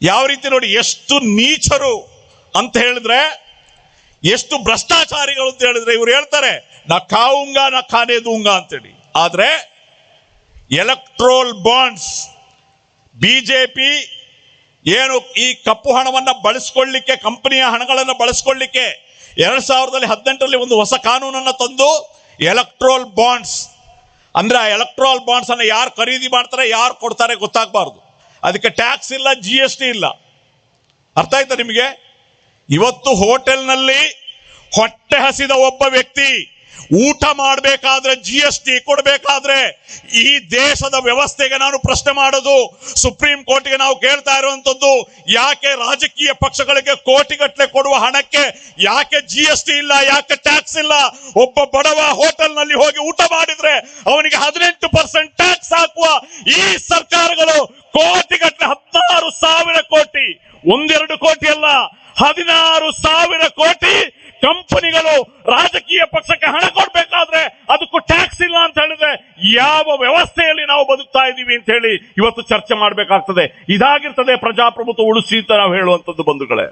ಯಾವ ರೀತಿ ನೋಡಿ ಎಷ್ಟು ನೀಚರು ಅಂತ ಹೇಳಿದ್ರೆ, ಎಷ್ಟು ಭ್ರಷ್ಟಾಚಾರಿಗಳು ಅಂತ ಹೇಳಿದ್ರೆ ಇವ್ರು ಹೇಳ್ತಾರೆ, ನಾ ಕಾವುಂಗ, ನಾ ಖಾನೆ ದೂಂಗ ಅಂತೇಳಿ. ಆದ್ರೆ ಎಲೆಕ್ಟ್ರೋಲ್ ಬಾಂಡ್ಸ್ ಬಿಜೆಪಿ ಏನು ಈ ಕಪ್ಪು ಹಣವನ್ನ ಬಳಸ್ಕೊಳ್ಳಿಕ್ಕೆ, ಕಂಪನಿಯ ಹಣಗಳನ್ನು ಬಳಸ್ಕೊಳ್ಳಿಕ್ಕೆ ಎರಡ್ ಸಾವಿರದಲ್ಲಿ ಹದಿನೆಂಟರಲ್ಲಿ ಒಂದು ಹೊಸ ಕಾನೂನನ್ನು ತಂದು ಎಲೆಕ್ಟ್ರೋಲ್ ಬಾಂಡ್ಸ್ ಅಂದ್ರೆ ಆ ಎಲೆಕ್ಟ್ರೋಲ್ ಬಾಂಡ್ಸ್ ಅನ್ನ ಯಾರು ಖರೀದಿ ಮಾಡ್ತಾರೆ, ಯಾರು ಕೊಡ್ತಾರೆ ಗೊತ್ತಾಗಬಾರ್ದು. ಅದಕ್ಕೆ ಟ್ಯಾಕ್ಸ್ ಇಲ್ಲ ಜಿ ಎಸ್ ಟಿ ಇಲ್ಲ. ಅರ್ಥ ಆಯ್ತಾ ನಿಮಗೆ? ಇವತ್ತು ಹೋಟೆಲ್ನಲ್ಲಿ ಹೊಟ್ಟೆ ಹಸಿದ ಒಬ್ಬ ವ್ಯಕ್ತಿ ಊಟ ಮಾಡಬೇಕಾದ್ರೆ ಜಿ ಎಸ್ ಟಿ ಕೊಡಬೇಕಾದ್ರೆ ಈ ದೇಶದ ವ್ಯವಸ್ಥೆಗೆ ನಾನು ಪ್ರಶ್ನೆ ಮಾಡೋದು ಸುಪ್ರೀಂ ಕೋರ್ಟ್ಗೆ ನಾವು ಕೇಳ್ತಾ ಇರುವಂತದ್ದು ಯಾಕೆ ರಾಜಕೀಯ ಪಕ್ಷಗಳಿಗೆ ಕೋಟಿಗಟ್ಟಲೆ ಕೊಡುವ ಹಣಕ್ಕೆ ಯಾಕೆ ಜಿ ಎಸ್ ಟಿ ಇಲ್ಲ, ಯಾಕೆ ಟ್ಯಾಕ್ಸ್ ಇಲ್ಲ? ಒಬ್ಬ ಬಡವ ಹೋಟೆಲ್ನಲ್ಲಿ ಹೋಗಿ ಊಟ ಮಾಡಿದ್ರೆ ಅವನಿಗೆ ಹದಿನೆಂಟು ಪರ್ಸೆಂಟ್ ಟ್ಯಾಕ್ಸ್ ಹಾಕುವ ಈ ಸರ್ಕಾರಗಳು ಕೋಟಿಗಟ್ಟಲೆ ಹದಿನಾರು ಸಾವಿರ ಕೋಟಿ, ಒಂದೆರಡು ಕೋಟಿ ಅಲ್ಲ, ಹದಿನಾರು ಸಾವಿರ ಕೋಟಿ ಕಂಪನಿಗಳು ರಾಜಕೀಯ ಪಕ್ಷಕ್ಕೆ ಹಣ ಕೊಡ್ಬೇಕಾದ್ರೆ ಅದಕ್ಕೂ ಟ್ಯಾಕ್ಸ್ ಇಲ್ಲ ಅಂತ ಹೇಳಿದ್ರೆ ಯಾವ ವ್ಯವಸ್ಥೆಯಲ್ಲಿ ನಾವು ಬದುಕ್ತಾ ಇದ್ದೀವಿ ಅಂತ ಹೇಳಿ ಇವತ್ತು ಚರ್ಚೆ ಮಾಡಬೇಕಾಗ್ತದೆ. ಇದಾಗಿರ್ತದೆ ಪ್ರಜಾಪ್ರಭುತ್ವ ಉಳಿಸಿ ಅಂತ ನಾವು ಹೇಳುವಂತದ್ದು ಬಂಧುಗಳೇ.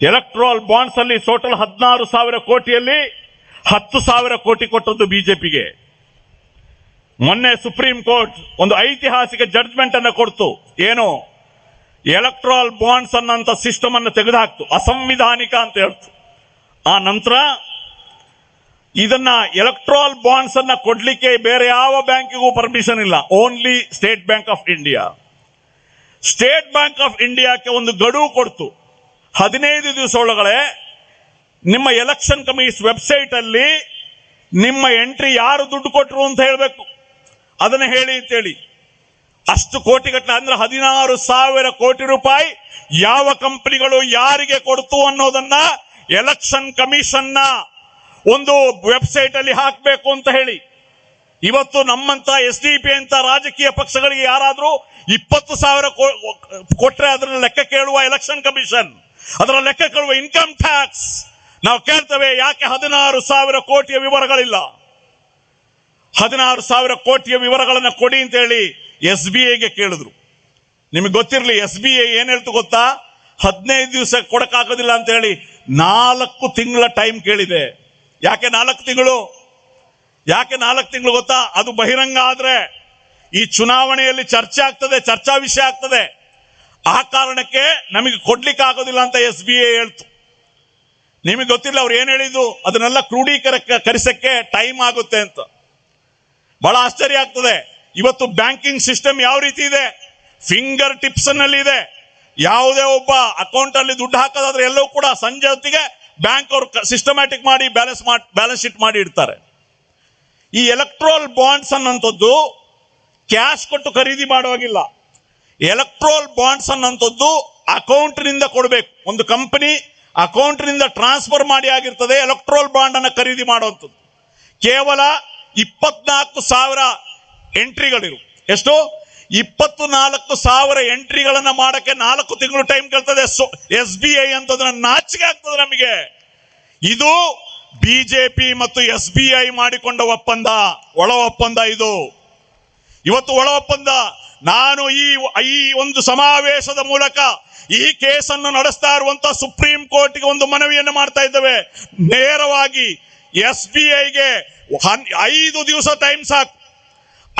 ಎಲೆಕ್ಟ್ರಾಲ್ ಬಾಂಡ್ಸ್ ಅಲ್ಲಿ ಟೋಟಲ್ ಹದಿನಾರು ಸಾವಿರ ಕೋಟಿಯಲ್ಲಿ ಹತ್ತು ಸಾವಿರ ಕೋಟಿ ಕೊಟ್ಟದ್ದು ಬಿಜೆಪಿಗೆ ಮೊನ್ನೆ ಸುಪ್ರೀಂ ಕೋರ್ಟ್ ಒಂದು ಐತಿಹಾಸಿಕ ಜಡ್ಜ್ಮೆಂಟ್ ಅನ್ನು ಕೊಡ್ತು. ಏನು? ಎಲೆಕ್ಟ್ರಾಲ್ ಬಾಂಡ್ಸ್ ಅನ್ನಂತ ಸಿಸ್ಟಮ್ ಅನ್ನು ತೆಗೆದುಹಾಕ್ತು. ಅಸಂವಿಧಾನಿಕ ಅಂತ ಹೇಳ್ತು. ಆ ನಂತರ ಇದನ್ನ ಎಲೆಕ್ಟ್ರಾಲ್ ಬಾಂಡ್ಸ್ ಅನ್ನ ಕೊಡ್ಲಿಕ್ಕೆ ಬೇರೆ ಯಾವ ಬ್ಯಾಂಕಿಗೂ ಪರ್ಮಿಷನ್ ಇಲ್ಲ. Only State Bank of India State Bank of ಇಂಡಿಯಾಕ್ಕೆ ಒಂದು ಗಡುವು ಕೊಡ್ತು. ಹದಿನೈದು ದಿವಸ ಒಳಗಡೆ ನಿಮ್ಮ ಎಲೆಕ್ಷನ್ ಕಮಿಷನ್ ವೆಬ್ಸೈಟ್ ಅಲ್ಲಿ ನಿಮ್ಮ ಎಂಟ್ರಿ ಯಾರು ದುಡ್ಡು ಕೊಟ್ಟರು ಅಂತ ಹೇಳಬೇಕು. ಅದನ್ನ ಹೇಳಿ ಅಂತೇಳಿ. ಅಷ್ಟು ಕೋಟಿಗಟ್ಟಲೆ ಅಂದ್ರೆ ಹದಿನಾರು ಸಾವಿರ ಕೋಟಿ ರೂಪಾಯಿ ಯಾವ ಕಂಪನಿಗಳು ಯಾರಿಗೆ ಕೊಡ್ತು ಅನ್ನೋದನ್ನ ಎಲೆಕ್ಷನ್ ಕಮಿಷನ್ನ ಒಂದು ವೆಬ್ಸೈಟ್ ಅಲ್ಲಿ ಹಾಕಬೇಕು ಅಂತ ಹೇಳಿ. ಇವತ್ತು ನಮ್ಮಂತ ಎಸ್ ಡಿ ಪಿ ಅಂತ ರಾಜಕೀಯ ಪಕ್ಷಗಳಿಗೆ ಯಾರಾದರೂ ಇಪ್ಪತ್ತು ಸಾವಿರ ಕೊಟ್ರೆ ಅದರ ಲೆಕ್ಕ ಕೇಳುವ ಎಲೆಕ್ಷನ್ ಕಮಿಷನ್ ಅದರ ಲೆಕ್ಕ ಕೇಳುವ ಇನ್ಕಮ್ ಟ್ಯಾಕ್ಸ್, ನಾವು ಕೇಳ್ತೇವೆ ಯಾಕೆ ಹದಿನಾರು ಸಾವಿರ ಕೋಟಿಯ ವಿವರಗಳಿಲ್ಲ. ಹದಿನಾರು ಸಾವಿರ ಕೋಟಿಯ ವಿವರಗಳನ್ನು ಕೊಡಿ ಅಂತ ಹೇಳಿ ಎಸ್ ಬಿ ಐಗೆ ಕೇಳಿದ್ರು. ನಿಮಗೆ ಗೊತ್ತಿರಲಿ, ಎಸ್ ಬಿ ಐ ಏನು ಹೇಳ್ತು ಗೊತ್ತಾ? ಹದಿನೈದು ದಿವಸ ಕೊಡಕ್ಕಾಗೋದಿಲ್ಲ ಅಂತ ಹೇಳಿ ನಾಲ್ಕು ತಿಂಗಳ ಟೈಮ್ ಕೇಳಿದೆ. ಯಾಕೆ ನಾಲ್ಕು ತಿಂಗಳು? ಯಾಕೆ ನಾಲ್ಕು ತಿಂಗಳು ಗೊತ್ತಾ? ಅದು ಬಹಿರಂಗ ಆದ್ರೆ ಈ ಚುನಾವಣೆಯಲ್ಲಿ ಚರ್ಚೆ ಆಗ್ತದೆ, ಚರ್ಚಾ ವಿಷಯ ಆಗ್ತದೆ. ಆ ಕಾರಣಕ್ಕೆ ನಮಗೆ ಕೊಡ್ಲಿಕ್ಕೆ ಆಗೋದಿಲ್ಲ ಅಂತ ಎಸ್ ಬಿ ಐ ಹೇಳ್ತು. ನಿಮಗೆ ಗೊತ್ತಿಲ್ಲ ಅವ್ರು ಏನು ಹೇಳಿದ್ದು? ಅದನ್ನೆಲ್ಲ ಕ್ರೋಢೀಕರ ಕರೆಸಕ್ಕೆ ಟೈಮ್ ಆಗುತ್ತೆ ಅಂತ. ಬಹಳ ಆಶ್ಚರ್ಯ ಆಗ್ತದೆ. ಇವತ್ತು ಬ್ಯಾಂಕಿಂಗ್ ಸಿಸ್ಟಮ್ ಯಾವ ರೀತಿ ಇದೆ? ಫಿಂಗರ್ ಟಿಪ್ಸ್ನಲ್ಲಿ ಇದೆ. ಯಾವುದೇ ಒಬ್ಬ ಅಕೌಂಟ್ ಅಲ್ಲಿ ದುಡ್ಡು ಹಾಕೋದಾದ್ರೆ ಎಲ್ಲವೂ ಕೂಡ ಸಂಜೆ ಹೊತ್ತಿಗೆ ಬ್ಯಾಂಕ್ ಅವರು ಸಿಸ್ಟಮ್ಯಾಟಿಕ್ ಮಾಡಿ ಬ್ಯಾಲೆನ್ಸ್ ಬ್ಯಾಲೆನ್ಸ್ ಶೀಟ್ ಮಾಡಿ ಇಡ್ತಾರೆ. ಈ ಎಲೆಕ್ಟ್ರೋಲ್ ಬಾಂಡ್ಸ್ ಅನ್ನೋಂಥದ್ದು ಕ್ಯಾಶ್ ಕೊಟ್ಟು ಖರೀದಿ ಮಾಡುವಾಗಿಲ್ಲ. ಎಲೆಕ್ಟ್ರೋಲ್ ಬಾಂಡ್ಸ್ ಅನ್ನೋಂಥದ್ದು ಅಕೌಂಟ್ನಿಂದ ಕೊಡಬೇಕು. ಒಂದು ಕಂಪನಿ ಅಕೌಂಟ್ನಿಂದ ಟ್ರಾನ್ಸ್ಫರ್ ಮಾಡಿ ಆಗಿರ್ತದೆ ಎಲೆಕ್ಟ್ರೋಲ್ ಬಾಂಡ್ ಅನ್ನು ಖರೀದಿ ಮಾಡುವಂಥದ್ದು. ಕೇವಲ ಇಪ್ಪತ್ನಾಲ್ಕು ಸಾವಿರ ಎಂಟ್ರಿಗಳಿರು. ಎಷ್ಟು? ಇಪ್ಪತ್ತು ನಾಲ್ಕು ಸಾವಿರ ಎಂಟ್ರಿಗಳನ್ನ ಮಾಡಕ್ಕೆ ನಾಲ್ಕು ತಿಂಗಳು ಟೈಮ್ ಕೇಳ್ತದೆ. ಎಸ್ ಬಿ ಐ ಅಂತಂದ್ರೆ ನಾಚಿಕೆ ಆಗ್ತದೆ ನಮಗೆ. ಇದು ಬಿಜೆಪಿ ಮತ್ತು ಎಸ್ ಬಿ ಐ ಮಾಡಿಕೊಂಡ ಒಪ್ಪಂದ. ಒಳ ಒಪ್ಪಂದ ಇದು. ಇವತ್ತು ಒಳ ಒಪ್ಪಂದ. ನಾನು ಈ ಈ ಒಂದು ಸಮಾವೇಶದ ಮೂಲಕ ಈ ಕೇಸನ್ನು ನಡೆಸ್ತಾ ಇರುವಂತ ಸುಪ್ರೀಂ ಕೋರ್ಟ್ಗೆ ಒಂದು ಮನವಿಯನ್ನು ಮಾಡ್ತಾ ಇದ್ದೇವೆ. ನೇರವಾಗಿ ಎಸ್ ಬಿ ಐಗೆ ಐದು ದಿವಸ ಟೈಮ್ ಸಾಕು.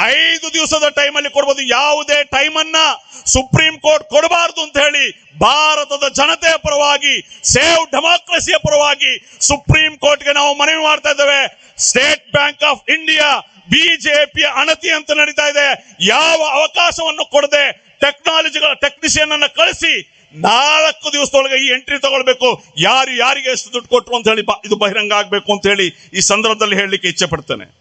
ಐದು ದಿವಸದ ಟೈಮಲ್ಲಿ ಕೊಡ್ಬೋದು. ಯಾವುದೇ ಟೈಮನ್ನ ಸುಪ್ರೀಂ ಕೋರ್ಟ್ ಕೊಡಬಾರದು ಅಂತ ಹೇಳಿ ಭಾರತದ ಜನತೆಯ ಪರವಾಗಿ, ಸೇವ್ ಡೆಮಾಕ್ರಸಿಯ ಪರವಾಗಿ ಸುಪ್ರೀಂ ಕೋರ್ಟ್ಗೆ ನಾವು ಮನವಿ ಮಾಡ್ತಾ ಇದ್ದೇವೆ. State Bank of India BJP ಅಣತಿ ಅಂತ ನಡೀತಾ ಇದೆ. ಯಾವ ಅವಕಾಶವನ್ನು ಕೊಡದೆ ಟೆಕ್ನಾಲಜಿಗಳ ಟೆಕ್ನಿಷಿಯನ್ ಅನ್ನ ಕಳಿಸಿ ನಾಲ್ಕು ದಿವಸದೊಳಗೆ ಈ ಎಂಟ್ರಿ ತಗೊಳ್ಬೇಕು. ಯಾರು ಯಾರಿಗೆ ಎಷ್ಟು ದುಡ್ಡು ಕೊಟ್ಟರು ಅಂತ ಹೇಳಿ ಇದು ಬಹಿರಂಗ ಆಗಬೇಕು ಅಂತ ಹೇಳಿ ಈ ಸಂದರ್ಭದಲ್ಲಿ ಹೇಳಲಿಕ್ಕೆ ಇಚ್ಛೆ ಪಡ್ತೇನೆ.